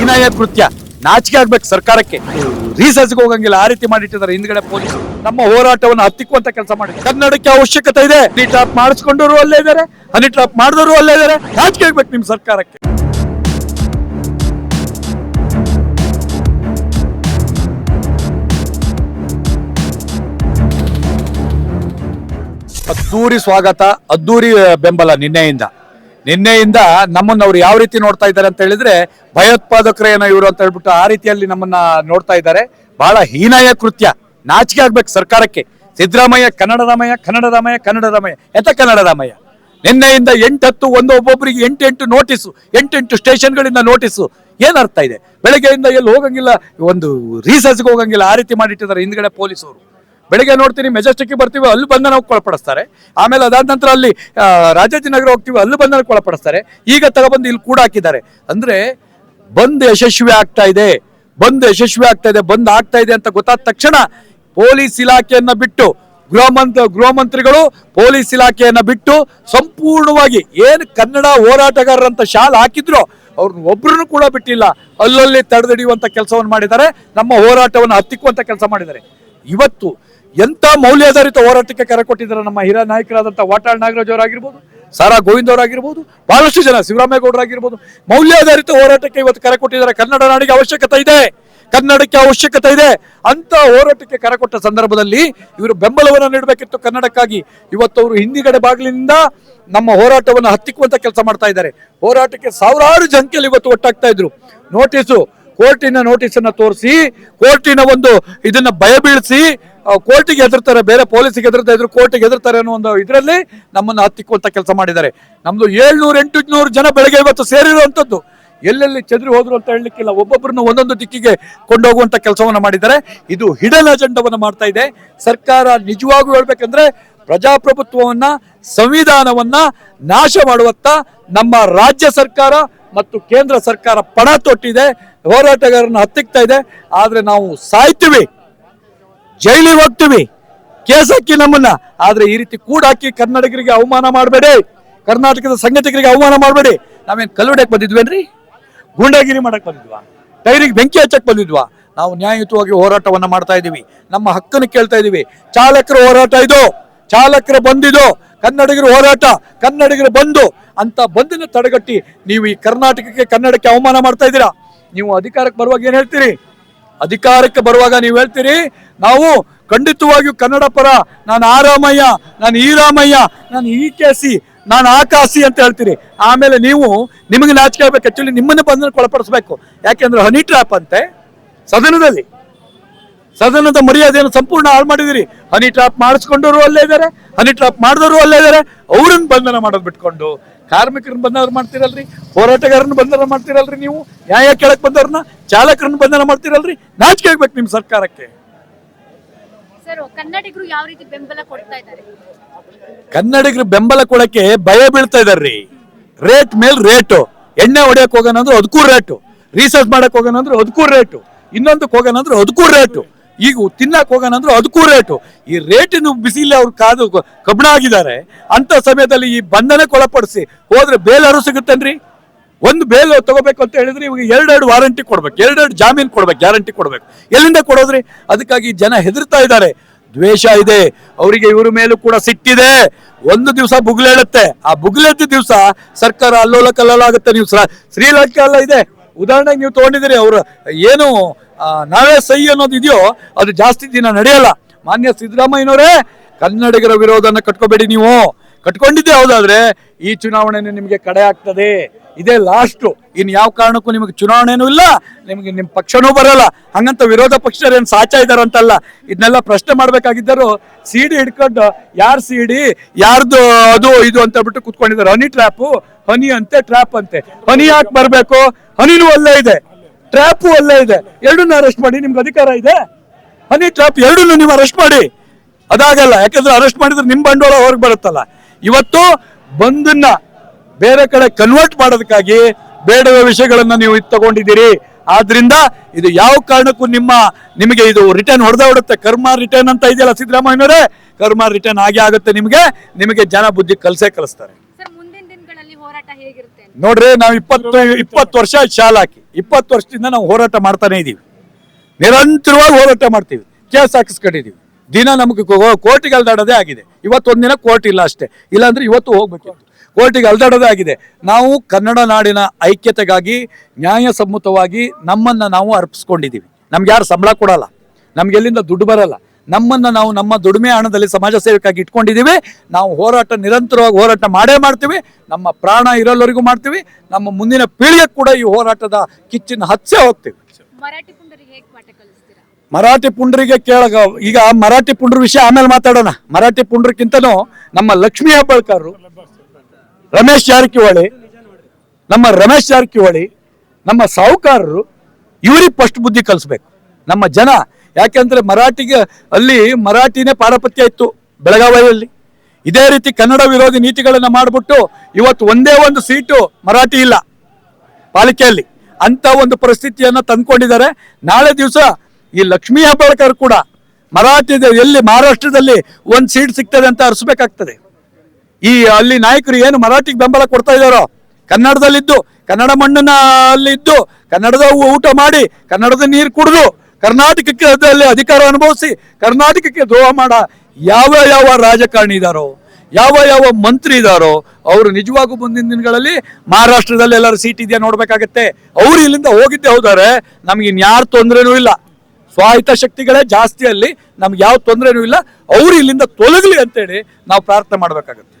ಹೀನಾಯ ಕೃತ್ಯ ನಾಚಿಕೆ ಆಗ್ಬೇಕು ಸರ್ಕಾರಕ್ಕೆ. ರೀಸರ್ಚ್ಗೆ ಹೋಗಂಗಿಲ್ಲ, ಆ ರೀತಿ ಮಾಡಿಟ್ಟಿದ್ದಾರೆ ಹಿಂದ್ಗಡೆ ಪೊಲೀಸ್ ನಮ್ಮ ಹೋರಾಟವನ್ನು ಹತ್ತಿಕ್ಕುವಂತ ಕೆಲಸ ಮಾಡಿ. ಕನ್ನಡಕ್ಕೆ ಅವಶ್ಯಕತೆ ಇದೆ. ಹನಿ ಟ್ರಾಪ್ ಮಾಡಿಸ್ಕೊಂಡವರು ಅಲ್ಲೇ ಇದ್ದಾರೆ. ಹನಿ ಟ್ರಾಪ್ ಮಾಡಿದವರು ಅಲ್ಲೇ ಇದ್ದಾರೆ. ನಾಚಿಕೆ ಆಗ್ಬೇಕು ನಿಮ್ ಸರ್ಕಾರಕ್ಕೆ. ಅದ್ದೂರಿ ಸ್ವಾಗತ, ಅದ್ದೂರಿ ಬೆಂಬಲ ನಿನ್ನೆಯಿಂದ. ನಿನ್ನೆಯಿಂದ ನಮ್ಮನ್ನ ಅವ್ರು ಯಾವ ರೀತಿ ನೋಡ್ತಾ ಇದ್ದಾರೆ ಅಂತ ಹೇಳಿದ್ರೆ ಭಯೋತ್ಪಾದಕರೇನೋ ಇವರು ಅಂತ ಹೇಳ್ಬಿಟ್ಟು ಆ ರೀತಿಯಲ್ಲಿ ನಮ್ಮನ್ನ ನೋಡ್ತಾ ಇದ್ದಾರೆ. ಬಹಳ ಹೀನಾಯ ಕೃತ್ಯ. ನಾಚಿಕೆ ಆಗ್ಬೇಕು ಸರ್ಕಾರಕ್ಕೆ. ಸಿದ್ದರಾಮಯ್ಯ, ಕನ್ನಡರಾಮಯ್ಯ ಕನ್ನಡರಾಮಯ್ಯ ಕನ್ನಡರಾಮಯ್ಯ. ಎಂತ ಕನ್ನಡರಾಮಯ್ಯ? ನಿನ್ನೆಯಿಂದ ಎಂಟತ್ತು, ಒಂದು ಒಬ್ಬೊಬ್ಬರಿಗೆ ಎಂಟೆಂಟು ನೋಟಿಸು ಎಂಟೆಂಟು ಸ್ಟೇಷನ್ಗಳಿಂದ ನೋಟಿಸು ಏನರ್ಥ ಇದೆ? ಬೆಳಗ್ಗೆಯಿಂದ ಎಲ್ಲಿ ಹೋಗಂಗಿಲ್ಲ, ಒಂದು ರೀಸರ್ಸ್ಗೆ ಹೋಗಂಗಿಲ್ಲ, ಆ ರೀತಿ ಮಾಡಿಟ್ಟಿದ್ದಾರೆ ಹಿಂದ್ಗಡೆ ಪೊಲೀಸರು ಬೆಳಿಗ್ಗೆ ನೋಡ್ತೀನಿ ಮೆಜೆಸ್ಟಿಕ್ ಬರ್ತೀವಿ, ಅಲ್ಲಿ ಬಂಧನಕ್ಕೆ ಕೊಳಪಡಿಸ್ತಾರೆ. ಆಮೇಲೆ ಅದಾದ ನಂತರ ಅಲ್ಲಿ ರಾಜಾಜಿನಗರ ಹೋಗ್ತೀವಿ, ಅಲ್ಲಿ ಬಂಧನಕ್ಕೆ ಕೊಳಪಡಿಸ್ತಾರೆ. ಈಗ ತಗೊಬಂದು ಇಲ್ಲಿ ಕೂಡ ಹಾಕಿದ್ದಾರೆ. ಅಂದ್ರೆ ಬಂದ್ ಯಶಸ್ವಿ ಆಗ್ತಾ ಇದೆ, ಬಂದ್ ಯಶಸ್ವಿ ಆಗ್ತಾ ಇದೆ, ಬಂದ್ ಆಗ್ತಾ ಇದೆ ಅಂತ ಗೊತ್ತಾದ ತಕ್ಷಣ ಪೊಲೀಸ್ ಇಲಾಖೆಯನ್ನ ಬಿಟ್ಟು, ಗೃಹ ಮಂತ್ರ ಗೃಹ ಮಂತ್ರಿಗಳು ಪೊಲೀಸ್ ಇಲಾಖೆಯನ್ನ ಬಿಟ್ಟು ಸಂಪೂರ್ಣವಾಗಿ ಏನು ಕನ್ನಡ ಹೋರಾಟಗಾರರಂತ ಶಾಲೆ ಹಾಕಿದ್ರು ಅವ್ರನ್ನ ಒಬ್ರನ್ನು ಕೂಡ ಬಿಟ್ಟಿಲ್ಲ. ಅಲ್ಲಲ್ಲಿ ತಡೆದಿಡಿಯುವಂಥ ಕೆಲಸವನ್ನು ಮಾಡಿದ್ದಾರೆ, ನಮ್ಮ ಹೋರಾಟವನ್ನು ಹತ್ತಿಕ್ಕುವಂಥ ಕೆಲಸ ಮಾಡಿದ್ದಾರೆ. ಇವತ್ತು ಎಂತ ಮೌಲ್ಯಾಧಾರಿತ ಹೋರಾಟಕ್ಕೆ ಕರೆ ಕೊಟ್ಟಿದ್ದಾರೆ ನಮ್ಮ ಹಿರಿಯ ನಾಯಕರಾದಂಥ ವಾಟಾಳ್ ನಾಗರಾಜ್ ಅವರಾಗಿರ್ಬೋದು, ಸಾರಾ ಗೋವಿಂದ್ ಅವರಾಗಿರ್ಬೋದು, ಬಹಳಷ್ಟು ಜನ ಸಿದ್ದರಾಮೇಗೌಡರಾಗಿರ್ಬೋದು ಮೌಲ್ಯಾಧಾರಿತ ಹೋರಾಟಕ್ಕೆ ಇವತ್ತು ಕರೆ ಕೊಟ್ಟಿದ್ದಾರೆ. ಕನ್ನಡ ನಾಡಿಗೆ ಅವಶ್ಯಕತೆ ಇದೆ. ಕನ್ನಡಕ್ಕೆ ಅವಶ್ಯಕತೆ ಇದೆ. ಅಂತ ಹೋರಾಟಕ್ಕೆ ಕರೆ ಕೊಟ್ಟ ಸಂದರ್ಭದಲ್ಲಿ ಇವರು ಬೆಂಬಲವನ್ನು ನೀಡಬೇಕಿತ್ತು. ಕನ್ನಡಕ್ಕಾಗಿ ಇವತ್ತು ಅವರು ಹಿಂದಿಗಡೆ ಬಾಗಿಲಿನಿಂದ ನಮ್ಮ ಹೋರಾಟವನ್ನು ಹತ್ತಿಕ್ಕುವಂತ ಕೆಲಸ ಮಾಡ್ತಾ ಇದ್ದಾರೆ. ಹೋರಾಟಕ್ಕೆ ಸಾವಿರಾರು ಸಂಖ್ಯೆಯಲ್ಲಿ ಇವತ್ತು ಒಟ್ಟಾಗ್ತಾ ಇದ್ರು. ನೋಟಿಸು ಕೋರ್ಟಿನ ನೋಟಿಸ್ ಅನ್ನ ತೋರಿಸಿ, ಕೋರ್ಟಿನ ಒಂದು ಇದನ್ನ ಭಯ ಬೀಳಿಸಿ ಕೋರ್ಟಿಗೆ ಹೆದರ್ತಾರೆ, ಬೇರೆ ಪೊಲೀಸಿಗೆ ಹೆದರ್ತಾ ಇದ್ರು ಕೋರ್ಟಿಗೆ ಹೆದರ್ತಾರೆ ಅನ್ನೋ ಒಂದು ಇದರಲ್ಲಿ ನಮ್ಮನ್ನು ಹತ್ತಿಕ್ಕುವಂತ ಕೆಲಸ ಮಾಡಿದ್ದಾರೆ. ನಮ್ದು ಏಳ್ನೂರ, ಎಂಟುನೂರು ಜನ ಬೆಳಗ್ಗೆ ಇವತ್ತು ಸೇರಿರುವಂಥದ್ದು. ಎಲ್ಲೆಲ್ಲಿ ಚದುರಿ ಹೋದ್ರು ಅಂತ ಹೇಳಲಿಕ್ಕಿಲ್ಲ ಒಬ್ಬೊಬ್ಬರನ್ನ ಒಂದೊಂದು ದಿಕ್ಕಿಗೆ ಕೊಂಡೋಗುವಂತ ಕೆಲಸವನ್ನ ಮಾಡಿದ್ದಾರೆ. ಇದು ಹಿಡಲ್ ಅಜೆಂಡವನ್ನು ಮಾಡ್ತಾ ಇದೆ. ಸರ್ಕಾರ ನಿಜವಾಗೂ ಹೇಳ್ಬೇಕಂದ್ರೆ ಪ್ರಜಾಪ್ರಭುತ್ವವನ್ನ, ಸಂವಿಧಾನವನ್ನ ನಾಶ ಮಾಡುವತ್ತ ನಮ್ಮ ರಾಜ್ಯ ಸರ್ಕಾರ ಮತ್ತು ಕೇಂದ್ರ ಸರ್ಕಾರ ಪಣ ತೊಟ್ಟಿದೆ ಹೋರಾಟಗಾರನ್ನು ಹತ್ತಿಕ್ತಾ ಇದೆ. ಆದರೆ ನಾವು ಸಾಯ್ತೀವಿ, ಜೈಲಿಗೆ ಹೋಗ್ತೀವಿ, ಕೇಸಕ್ಕಿ ನಮ್ಮನ್ನ. ಆದರೆ ಈ ರೀತಿ ಕೂಡ ಹಾಕಿ ಕನ್ನಡಿಗರಿಗೆ ಅವಮಾನ ಮಾಡಬೇಡಿ, ಕರ್ನಾಟಕದ ಸಂಗತಿಗರಿಗೆ ಅವಮಾನ ಮಾಡಬೇಡಿ. ನಾವೇನು ಕಲ್ಲುಡಕ್ಕೆ ಬಂದಿದ್ವೇನ್ರಿ? ಗೂಂಡಾಗಿರಿ ಮಾಡಕ್ಕೆ ಬಂದಿದ್ವಾ? ಟೈರಿಗೆ ಬೆಂಕಿ ಹಚ್ಚಕ್ ಬಂದಿದ್ವಾ? ನಾವು ನ್ಯಾಯಯುತವಾಗಿ ಹೋರಾಟವನ್ನ ಮಾಡ್ತಾ ಇದೀವಿ ನಮ್ಮ ಹಕ್ಕನ್ನು ಕೇಳ್ತಾ ಇದೀವಿ ಚಾಲಕರ ಹೋರಾಟ ಇದು. ಚಾಲಕರ ಬಂದಿದು ಕನ್ನಡಿಗರು ಹೋರಾಟ. ಕನ್ನಡಿಗರು ಬಂದು ಅಂತ ಬಂದನ್ನು ತಡೆಗಟ್ಟಿ ನೀವು ಈ ಕರ್ನಾಟಕಕ್ಕೆ ಕನ್ನಡಕ್ಕೆ ಅವಮಾನ ಮಾಡ್ತಾ ಇದ್ದೀರಾ? ನೀವು ಅಧಿಕಾರಕ್ಕೆ ಬರುವಾಗ ಏನ್ ಹೇಳ್ತೀರಿ? ಅಧಿಕಾರಕ್ಕೆ ಬರುವಾಗ ನೀವು ಹೇಳ್ತೀರಿ, ನಾವು ಖಂಡಿತವಾಗಿಯೂ ಕನ್ನಡ ಪರ, ನಾನು ಆ ರಾಮಯ್ಯ ನಾನು ಈ ರಾಮಯ್ಯ ನಾನು ಈ ಕೆಸಿ ನಾನು ಆ ಕಾಸಿ ಅಂತ ಹೇಳ್ತೀರಿ. ಆಮೇಲೆ ನೀವು ನಿಮಗೆ ನಾಚಿಕೆ ಆಗ್ಬೇಕು ಆಕ್ಚುಲಿ ನಿಮ್ಮನ್ನು ಬಂಧನಕ್ಕೆ ಒಳಪಡಿಸ್ಬೇಕು. ಯಾಕೆಂದ್ರೆ ಹನಿ ಟ್ರ್ಯಾಪ್ ಅಂತೆ, ಸದನದಲ್ಲಿ. ಸದನದ ಮರ್ಯಾದೆಯನ್ನು ಸಂಪೂರ್ಣ ಹಾಳು ಮಾಡಿದಿರಿ ಹನಿ ಟ್ರಾಪ್ ಮಾಡಿಸ್ಕೊಂಡವರು ಅಲ್ಲೇ ಇದ್ದಾರೆ ಹನಿ ಟ್ರಾಪ್ ಮಾಡಿದವರು ಅಲ್ಲೇ ಇದ್ದಾರೆ. ಅವ್ರನ್ನ ಬಂಧನ ಮಾಡೋದು ಬಿಟ್ಕೊಂಡು ಕಾರ್ಮಿಕರನ್ನ ಬಂಧನ ಮಾಡ್ತಿರಲ್ರಿ ಹೋರಾಟಗಾರರನ್ನ ಬಂಧನ ಮಾಡ್ತಿರಲ್ರಿ ನೀವು ನ್ಯಾಯ ಕೇಳಕ್ ಬಂದವ್ರನ್ನ ಚಾಲಕರನ್ನ ಬಂಧನ ಮಾಡ್ತಿರಲ್ರಿ. ನಾಚಿಕೆ ಆಗ್ಬೇಕು ನಿಮ್ ಸರ್ಕಾರಕ್ಕೆ. ಸರ್ ಕನ್ನಡಿಗರು ಯಾವ ರೀತಿ ಬೆಂಬಲ ಕೊಡ್ತಾ ಇದ್ದಾರೆ? ಕನ್ನಡಿಗರು ಬೆಂಬಲ ಕೊಡಕ್ಕೆ ಭಯ ಬೀಳ್ತಾ ಇದಾರ್ರಿ. ರೇಟ್ ಮೇಲ್ ರೇಟು ಎಣ್ಣೆ ಹೊಡೆಯಕ್ ಹೋಗೋಣ ಅಂದ್ರೆ ಅದಕ್ಕೂ ರೇಟು ರೀಸರ್ಚ್ ಮಾಡಕ್ ಹೋಗೋಣ ಅಂದ್ರೆ ಅದಕ್ಕೂ ರೇಟು ಇನ್ನೊಂದಕ್ಕೆ ಹೋಗೋಣ ಅಂದ್ರೆ ಅದಕ್ಕೂ ರೇಟು ಈಗ ತಿನ್ನಕ್ ಹೋಗೋಣ ಅಂದ್ರೆ ಅದಕ್ಕೂ ರೇಟು ಈ ರೇಟಿನ ಬಿಸಿಲಿ ಅವ್ರು ಕಾದು ಕಬ್ಬಣ ಆಗಿದ್ದಾರೆ. ಅಂತ ಸಮಯದಲ್ಲಿ ಈ ಬಂಧನಕ್ಕೆ ಒಳಪಡಿಸಿ ಹೋದ್ರೆ ಬೇಲಾರು ಸಿಗುತ್ತೇನ್ರಿ? ಒಂದು ಬೇಲ್ ತಗೋಬೇಕು ಅಂತ ಹೇಳಿದ್ರೆ ಇವಾಗ ಎರಡೆರಡು ವಾರಂಟಿ ಕೊಡ್ಬೇಕು. ಎರಡೆರಡು ಜಾಮೀನು ಕೊಡ್ಬೇಕು ಗ್ಯಾರಂಟಿ ಕೊಡ್ಬೇಕು. ಎಲ್ಲಿಂದ ಕೊಡೋದ್ರಿ? ಅದಕ್ಕಾಗಿ ಜನ ಹೆದರ್ತಾ ಇದ್ದಾರೆ. ದ್ವೇಷ ಇದೆ. ಅವರಿಗೆ ಇವ್ರ ಮೇಲೂ ಕೂಡ ಸಿಟ್ಟಿದೆ. ಒಂದು ದಿವಸ ಬುಗ್ಲೇಳುತ್ತೆ ಆ ಬುಗ್ಲೆದ್ದ ದಿವಸ ಸರ್ಕಾರ ಅಲ್ಲೋಲ ಕಲ್ಲೋಲ ಆಗುತ್ತೆ ನೀವು ಶ್ರ- ಶ್ರೀಲಂಕಾ ಎಲ್ಲ ಇದೆ. ಉದಾಹರಣೆಗೆ ನೀವು ತೊಗೊಂಡಿದ್ದೀರಿ, ಅವರು ಏನು ನಾವೇ ಸೈ ಅನ್ನೋದು ಇದೆಯೋ, ಅದು ಜಾಸ್ತಿ ದಿನ ನಡೆಯಲ್ಲ. ಮಾನ್ಯ ಸಿದ್ದರಾಮಯ್ಯನವರೇ, ಕನ್ನಡಿಗರ ವಿರೋಧನ ಕಟ್ಕೋಬೇಡಿ ನೀವು. ಕಟ್ಕೊಂಡಿದ್ದೆ ಹೌದಾದ್ರೆ, ಈ ಚುನಾವಣೆನೇ ನಿಮಗೆ ಕಡೆ ಆಗ್ತದೆ. ಇದೇ ಲಾಸ್ಟ್ ಇನ್ನು ಯಾವ ಕಾರಣಕ್ಕೂ ನಿಮಗೆ ಚುನಾವಣೆನೂ ಇಲ್ಲ, ನಿಮಗೆ ನಿಮ್ಮ ಪಕ್ಷನೂ ಬರಲ್ಲ. ಹಂಗಂತ ವಿರೋಧ ಪಕ್ಷರು ಏನ್ ಸಾಚಾ ಇದಾರಂತಲ್ಲ ಇದನ್ನೆಲ್ಲ ಪ್ರಶ್ನೆ ಮಾಡ್ಬೇಕಾಗಿದ್ದರು. ಸಿಡಿ ಹಿಡ್ಕೊಂಡು, ಯಾರ್ ಸಿಡಿ, ಯಾರ್ದು ಅದು, ಇದು ಅಂತ ಬಿಟ್ಟು ಕುತ್ಕೊಂಡಿದ್ದಾರೆ. ಹನಿ ಟ್ರ್ಯಾಪು ಹನಿ ಅಂತೆ ಟ್ರ್ಯಾಪ್ ಅಂತೆ. ಹನಿ ಯಾಕೆ ಬರ್ಬೇಕು? ಹನಿನೂ ಅಲ್ಲೇ ಇದೆ. ಟ್ರ್ಯಾಪು ಅಲ್ಲೇ ಇದೆ. ಎರಡನ್ನ ಅರೆಸ್ಟ್ ಮಾಡಿ, ನಿಮ್ಗೆ ಅಧಿಕಾರ ಇದೆ? ಹನಿ ಟ್ರ್ಯಾಪ್ ಎರಡನ್ನೂ ನೀವು ಅರೆಸ್ಟ್ ಮಾಡಿ. ಅದಾಗಲ್ಲ, ಯಾಕಂದ್ರೆ ಅರೆಸ್ಟ್ ಮಾಡಿದ್ರೆ ನಿಮ್ಮ ಬಂಡವಾಳ ಹೊರಗೆ ಬರುತ್ತಲ್ಲ. ಇವತ್ತು ಬಂದನ್ನ ಬೇರೆ ಕಡೆ ಕನ್ವರ್ಟ್ ಮಾಡೋದಕ್ಕಾಗಿ ಬೇಡದ ವಿಷಯಗಳನ್ನ ನೀವು ಇದು ತಗೊಂಡಿದ್ದೀರಿ. ಆದ್ರಿಂದ ಇದು ಯಾವ ಕಾರಣಕ್ಕೂ ನಿಮ್ಮ, ನಿಮಗೆ ಇದು ರಿಟರ್ನ್ ಹೊಡೆದ ಹೊಡುತ್ತೆ ಕರ್ಮ ರಿಟರ್ನ್ ಅಂತ ಇದೆಯಲ್ಲ ಸಿದ್ದರಾಮಯ್ಯನವರೇ? ಕರ್ಮ ರಿಟರ್ನ್ ಆಗೇ ಆಗುತ್ತೆ ನಿಮಗೆ. ನಿಮಗೆ ಜನ ಬುದ್ಧಿ ಕಲಸೇ ಕಲಿಸ್ತಾರೆ. ನೋಡ್ರಿ, ನಾವು ಇಪ್ಪತ್ತು ಇಪ್ಪತ್ತು ವರ್ಷ ಶಾಲೆ ಹಾಕಿ. ಇಪ್ಪತ್ತು ವರ್ಷದಿಂದ ನಾವು ಹೋರಾಟ ಮಾಡ್ತಾನೆ ಇದ್ದೀವಿ ನಿರಂತರವಾಗಿ ಹೋರಾಟ ಮಾಡ್ತೀವಿ. ಕೇಸ್ ಹಾಕಿಸ್ಕೊಂಡಿದೀವಿ. ದಿನ ನಮಗೆ ಕೋರ್ಟಿಗೆ ಅಲ್ದಾಡೋದೇ ಆಗಿದೆ. ಇವತ್ತೊಂದು ದಿನ ಕೋರ್ಟ್ ಇಲ್ಲ ಅಷ್ಟೇ. ಇಲ್ಲಾಂದ್ರೆ ಇವತ್ತು ಹೋಗ್ಬೇಕಿತ್ತು. ಕೋರ್ಟಿಗೆ ಅಲ್ದಾಡೋದೇ ಆಗಿದೆ. ನಾವು ಕನ್ನಡ ನಾಡಿನ ಐಕ್ಯತೆಗಾಗಿ, ನ್ಯಾಯಸಮ್ಮತವಾಗಿ ನಮ್ಮನ್ನ ನಾವು ಅರ್ಪಿಸ್ಕೊಂಡಿದ್ದೀವಿ ನಮ್ಗೆ ಯಾರು ಸಂಬಳ ಕೊಡಲ್ಲ. ನಮ್ಗೆ ಎಲ್ಲಿಂದ ದುಡ್ಡು ಬರಲ್ಲ. ನಮ್ಮನ್ನ ನಾವು ನಮ್ಮ ದುಡಿಮೆ ಹಣದಲ್ಲಿ ಸಮಾಜ ಸೇವಕ್ಕಾಗಿ ಇಟ್ಕೊಂಡಿದ್ದೀವಿ. ನಾವು ಹೋರಾಟ ನಿರಂತರವಾಗಿ ಹೋರಾಟ ಮಾಡೇ ಮಾಡ್ತೀವಿ. ನಮ್ಮ ಪ್ರಾಣ ಇರೋಲ್ಲರಿಗೂ ಮಾಡ್ತೀವಿ. ನಮ್ಮ ಮುಂದಿನ ಪೀಳಿಗೆ ಕೂಡ ಈ ಹೋರಾಟದ ಕಿಚ್ಚಿನ ಹಚ್ಚೆ ಹೋಗ್ತೀವಿ. ಪುಂಡರಿಗೆ ಮರಾಠಿ ಪುಂಡ್ರಿಗೆ ಕೇಳಗ ಈಗ ಮರಾಠಿ ಪುಂಡ್ರ ವಿಷಯ ಆಮೇಲೆ ಮಾತಾಡೋಣ. ಮರಾಠಿ ಪುಂಡ್ರಕ್ಕಿಂತನೂ ನಮ್ಮ ಲಕ್ಷ್ಮೀ ಹೆಬ್ಬಾಳ್ಕರ್ರು ರಮೇಶ್ ಜಾರಕಿಹೊಳಿ ನಮ್ಮ ರಮೇಶ್ ಜಾರಕಿಹೊಳಿ ನಮ್ಮ ಸಾಹುಕಾರರು ಇವ್ರಿಗೆ ಫಸ್ಟ್ ಬುದ್ಧಿ ಕಲಿಸ್ಬೇಕು. ನಮ್ಮ ಜನ ಯಾಕೆಂದ್ರೆ ಮರಾಠಿಗೆ ಅಲ್ಲಿ ಮರಾಠಿನೇ ಪಾರಪತ್ಯ ಇತ್ತು ಬೆಳಗಾವಿಯಲ್ಲಿ. ಇದೇ ರೀತಿ ಕನ್ನಡ ವಿರೋಧಿ ನೀತಿಗಳನ್ನು ಮಾಡಿಬಿಟ್ಟು ಇವತ್ತು ಒಂದೇ ಒಂದು ಸೀಟು ಮರಾಠಿ ಇಲ್ಲ ಪಾಲಿಕೆಯಲ್ಲಿ. ಅಂತ ಒಂದು ಪರಿಸ್ಥಿತಿಯನ್ನು ತಂದ್ಕೊಂಡಿದ್ದಾರೆ. ನಾಳೆ ದಿವಸ ಈ ಲಕ್ಷ್ಮೀ ಹೆಬ್ಬಾಳ್ಕರ್ ಕೂಡ ಮರಾಠಿ ಎಲ್ಲಿ ಮಹಾರಾಷ್ಟ್ರದಲ್ಲಿ ಒಂದು ಸೀಟ್ ಸಿಗ್ತದೆ ಅಂತ ಅರಿಸ್ಬೇಕಾಗ್ತದೆ. ಈ ಅಲ್ಲಿ ನಾಯಕರು ಏನು ಮರಾಠಿಗೆ ಬೆಂಬಲ ಕೊಡ್ತಾ ಇದ್ದಾರೋ? ಕನ್ನಡದಲ್ಲಿದ್ದು, ಕನ್ನಡ ಮಣ್ಣನ್ನ ಅಲ್ಲಿ ಇದ್ದು ಕನ್ನಡದ ಊಟ ಮಾಡಿ, ಕನ್ನಡದ ನೀರು ಕುಡಿದು ಕರ್ನಾಟಕಕ್ಕೆ ಅದರಲ್ಲಿ ಅಧಿಕಾರ ಅನುಭವಿಸಿ, ಕರ್ನಾಟಕಕ್ಕೆ ದ್ರೋಹ ಮಾಡ, ಯಾವ ಯಾವ ರಾಜಕಾರಣಿ ಇದ್ದಾರೋ ಯಾವ ಯಾವ ಮಂತ್ರಿ ಇದ್ದಾರೋ ಅವರು ನಿಜವಾಗೂ ಮುಂದಿನ ದಿನಗಳಲ್ಲಿ ಮಹಾರಾಷ್ಟ್ರದಲ್ಲಿ ಎಲ್ಲರೂ ಸೀಟ್ ಇದೆಯಾ ನೋಡ್ಬೇಕಾಗತ್ತೆ. ಅವರು ಇಲ್ಲಿಂದ ಹೋಗಿದ್ದೆ ಹೋದಾರೆ ನಮ್ಗೆ ಇನ್ಯಾರು ತೊಂದರೆನೂ ಇಲ್ಲ. ಸ್ವಾಹಿತ ಶಕ್ತಿಗಳೇ ಜಾಸ್ತಿ ಅಲ್ಲಿ, ನಮ್ಗೆ ಯಾವ ತೊಂದರೆನೂ ಇಲ್ಲ. ಅವರು ಇಲ್ಲಿಂದ ತೊಲಗಲಿ ಅಂತೇಳಿ ನಾವು ಪ್ರಾರ್ಥನೆ ಮಾಡ್ಬೇಕಾಗತ್ತೆ.